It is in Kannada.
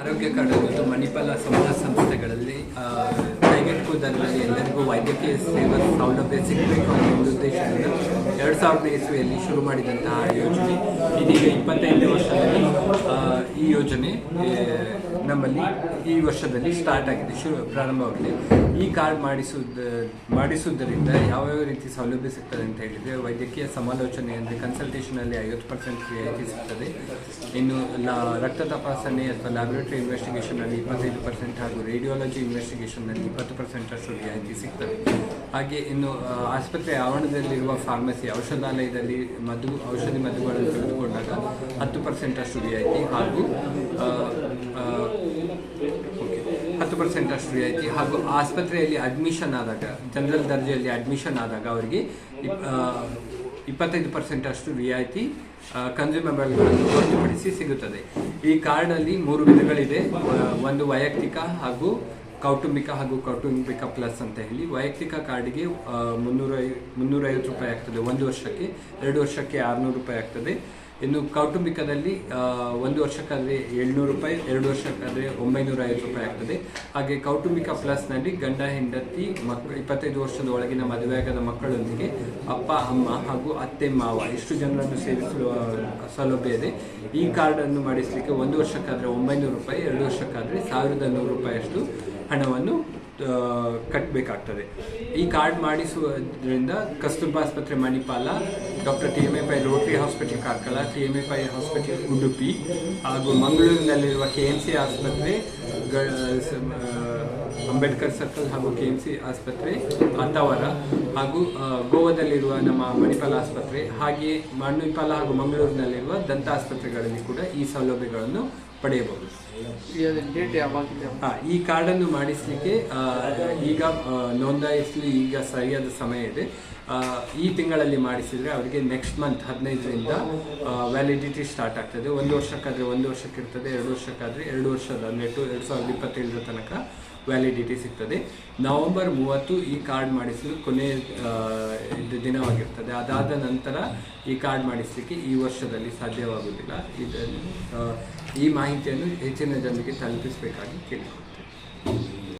ಆರೋಗ್ಯ ಕಾರ್ಡ್ ಮತ್ತು ಮಣಿಪಾಲ ಸಮಾಜ ಸಂಸ್ಥೆಗಳಲ್ಲಿ ದರದಲ್ಲಿ ಎಲ್ಲರಿಗೂ ವೈದ್ಯಕೀಯ ಸೇವಾ ಸೌಲಭ್ಯ ಸಿಗಬೇಕು ಅನ್ನೋ ಒಂದು ಉದ್ದೇಶದಿಂದ ಎರಡು ಸಾವಿರದ ಇಸ್ವಿಯಲ್ಲಿ ಶುರು ಮಾಡಿದಂತಹ ಯೋಜನೆ. ಇದೀಗ ಇಪ್ಪತ್ತೈದನೇ ವರ್ಷದಲ್ಲಿ ಈ ಯೋಜನೆ ನಮ್ಮಲ್ಲಿ ಈ ವರ್ಷದಲ್ಲಿ ಸ್ಟಾರ್ಟ್ ಆಗಿದೆ, ಶುರು, ಪ್ರಾರಂಭವಾಗಿದೆ. ಈ ಕಾರ್ಡ್ ಮಾಡಿಸುವುದ ಮಾಡಿಸುವುದರಿಂದ ಯಾವ ರೀತಿ ಸೌಲಭ್ಯ ಸಿಗ್ತದೆ ಅಂತ ಹೇಳಿದರೆ, ವೈದ್ಯಕೀಯ ಸಮಾಲೋಚನೆ ಅಂದರೆ ಕನ್ಸಲ್ಟೇಷನಲ್ಲಿ ಐವತ್ತು ಪರ್ಸೆಂಟ್ ರಿಯಾಯಿತಿ ಸಿಗ್ತದೆ. ಇನ್ನು ಲಾ, ರಕ್ತ ತಪಾಸಣೆ ಅಥವಾ ಲ್ಯಾಬೊರೇಟರಿ ಇನ್ವೆಸ್ಟಿಗೇಷನಲ್ಲಿ ಇಪ್ಪತ್ತೈದು ಪರ್ಸೆಂಟ್ ಹಾಗೂ ರೇಡಿಯಾಲಜಿ ಇನ್ವೆಸ್ಟಿಗೇಷನ್ನಲ್ಲಿ ಇಪ್ಪತ್ತು ಪರ್ಸೆಂಟ್ ಅಷ್ಟು ರಿಯಾಯಿತಿ ಸಿಗ್ತದೆ. ಹಾಗೆ ಇನ್ನು ಆಸ್ಪತ್ರೆ ಆವರಣದಲ್ಲಿರುವ ಫಾರ್ಮಸಿ ಔಷಧಾಲಯದಲ್ಲಿ ಮದ್ದು ಔಷಧಿ ಮದ್ದುಗಳನ್ನು ತೆಗೆದುಕೊಂಡಾಗ ಹತ್ತು ಪರ್ಸೆಂಟಷ್ಟು ರಿಯಾಯಿತಿ ಹಾಗೂ ಹತ್ತು ಪರ್ಸೆಂಟ್ ಅಷ್ಟು ರಿಯಾಯಿತಿ ಹಾಗೂ ಆಸ್ಪತ್ರೆಯಲ್ಲಿ ಅಡ್ಮಿಷನ್ ಆದಾಗ ಜನರಲ್ ದರ್ಜೆಯಲ್ಲಿ ಅಡ್ಮಿಷನ್ ಆದಾಗ ಅವರಿಗೆ ಇಪ್ಪತ್ತೈದು ಪರ್ಸೆಂಟ್ ಅಷ್ಟು ರಿಯಾಯಿತಿ ಕನ್ಸ್ಯೂಮಬಲ್ಗಳನ್ನು ಹೊರತುಪಡಿಸಿ ಸಿಗುತ್ತದೆ. ಈ ಕಾರ್ಡಲ್ಲಿ ಮೂರು ವಿಧಗಳಿದೆ. ಒಂದು ವೈಯಕ್ತಿಕ ಹಾಗೂ ಕೌಟುಂಬಿಕ ಹಾಗೂ ಕೌಟುಂಬಿಕ ಪ್ಲಸ್ ಅಂತ ಹೇಳಿ ವೈಯಕ್ತಿಕ ಕಾರ್ಡ್ಗೆ ಮುನ್ನೂರ ಮುನ್ನೂರೈವತ್ತು ರೂಪಾಯಿ ಆಗ್ತದೆ. ಒಂದು ವರ್ಷಕ್ಕೆ, ಎರಡು ವರ್ಷಕ್ಕೆ ಆರುನೂರು ರೂಪಾಯಿ ಆಗ್ತದೆ. ಇನ್ನು ಕೌಟುಂಬಿಕದಲ್ಲಿ ಒಂದು ವರ್ಷಕ್ಕಾದರೆ ಏಳ್ನೂರು ರೂಪಾಯಿ, ಎರಡು ವರ್ಷಕ್ಕಾದರೆ ಒಂಬೈನೂರ ಐವತ್ತು ರೂಪಾಯಿ ಆಗ್ತದೆ. ಹಾಗೆ ಕೌಟುಂಬಿಕ ಪ್ಲಸ್ನಲ್ಲಿ ಗಂಡ, ಹೆಂಡತಿ ಮಕ್ಕಳು ಇಪ್ಪತ್ತೈದು ವರ್ಷದ ಒಳಗಿನ ಮದುವೆಯಾಗದ ಮಕ್ಕಳೊಂದಿಗೆ ಅಪ್ಪ, ಅಮ್ಮ ಹಾಗೂ ಅತ್ತೆ, ಮಾವ ಇಷ್ಟು ಜನರನ್ನು ಸೇರಿಸುವ ಸೌಲಭ್ಯ ಇದೆ. ಈ ಕಾರ್ಡನ್ನು ಮಾಡಿಸಲಿಕ್ಕೆ ಒಂದು ವರ್ಷಕ್ಕಾದರೆ ಒಂಬೈನೂರು ರೂಪಾಯಿ, ಎರಡು ವರ್ಷಕ್ಕಾದರೆ ಸಾವಿರದ ನೂರು ರೂಪಾಯಿಯಷ್ಟು ಹಣವನ್ನು ಕಟ್ಟಬೇಕಾಗ್ತದೆ ಈ ಕಾರ್ಡ್ ಮಾಡಿಸುವುದರಿಂದ ಕಸ್ತೂರ್ಬಾ ಆಸ್ಪತ್ರೆ Manipal, doctor T M A Pai rotary hospital Karkala, T M F I hospital Udupi ಹಾಗೂ ಮಂಗಳೂರಿನಲ್ಲಿರುವ ಕೆ ಎಂ ಸಿ ಆಸ್ಪತ್ರೆ ಅಂಬೇಡ್ಕರ್ ಸರ್ಕಲ್ ಹಾಗೂ ಕೆ ಎಂ ಸಿ ಆಸ್ಪತ್ರೆ ಅಥವರ ಹಾಗೂ ಗೋವಾದಲ್ಲಿರುವ ನಮ್ಮ ಮಣಿಪಾಲ ಆಸ್ಪತ್ರೆ, ಹಾಗೆಯೇ ಮಣಿಪಾಲ ಹಾಗೂ ಮಂಗಳೂರಿನಲ್ಲಿರುವ ದಂತ ಆಸ್ಪತ್ರೆಗಳಲ್ಲಿ ಕೂಡ ಈ ಸೌಲಭ್ಯಗಳನ್ನು ಪಡೆಯಬಹುದು. ಹಾಂ ಈ ಕಾರ್ಡನ್ನು ಮಾಡಿಸಲಿಕ್ಕೆ ಈಗ ನೋಂದಾಯಿಸಲು ಈಗ ಸರಿಯಾದ ಸಮಯ ಇದೆ. ಈ ತಿಂಗಳಲ್ಲಿ ಮಾಡಿಸಿದರೆ ಅವರಿಗೆ ನೆಕ್ಸ್ಟ್ ಮಂತ್ ಹದಿನೈದರಿಂದ ವ್ಯಾಲಿಡಿಟಿ ಸ್ಟಾರ್ಟ್ ಆಗ್ತದೆ. ಒಂದು ವರ್ಷಕ್ಕಾದರೆ ಒಂದು ವರ್ಷಕ್ಕೆ ಇರ್ತದೆ ಎರಡು ವರ್ಷಕ್ಕಾದರೆ ಎರಡು ವರ್ಷದ ನೆಟ್ಟು ಎರಡು ಸಾವಿರದ ಇಪ್ಪತ್ತೇಳರ ತನಕ ವ್ಯಾಲಿಡಿಟಿ ಸಿಗ್ತದೆ. ನವೆಂಬರ್ ಮೂವತ್ತು ಈ ಕಾರ್ಡ್ ಮಾಡಿಸಲು ಕೊನೆಯ ಇದು ದಿನವಾಗಿರ್ತದೆ. ಅದಾದ ನಂತರ ಈ ಕಾರ್ಡ್ ಮಾಡಿಸಲಿಕ್ಕೆ ಈ ವರ್ಷದಲ್ಲಿ ಸಾಧ್ಯವಾಗುವುದಿಲ್ಲ. ಇದನ್ನು ಈ ಮಾಹಿತಿಯನ್ನು ಹೆಚ್ಚಿನ ಜನರಿಗೆ ತಲುಪಿಸಬೇಕಾಗಿ ಕೇಳಿಕೊಳ್ತೇನೆ.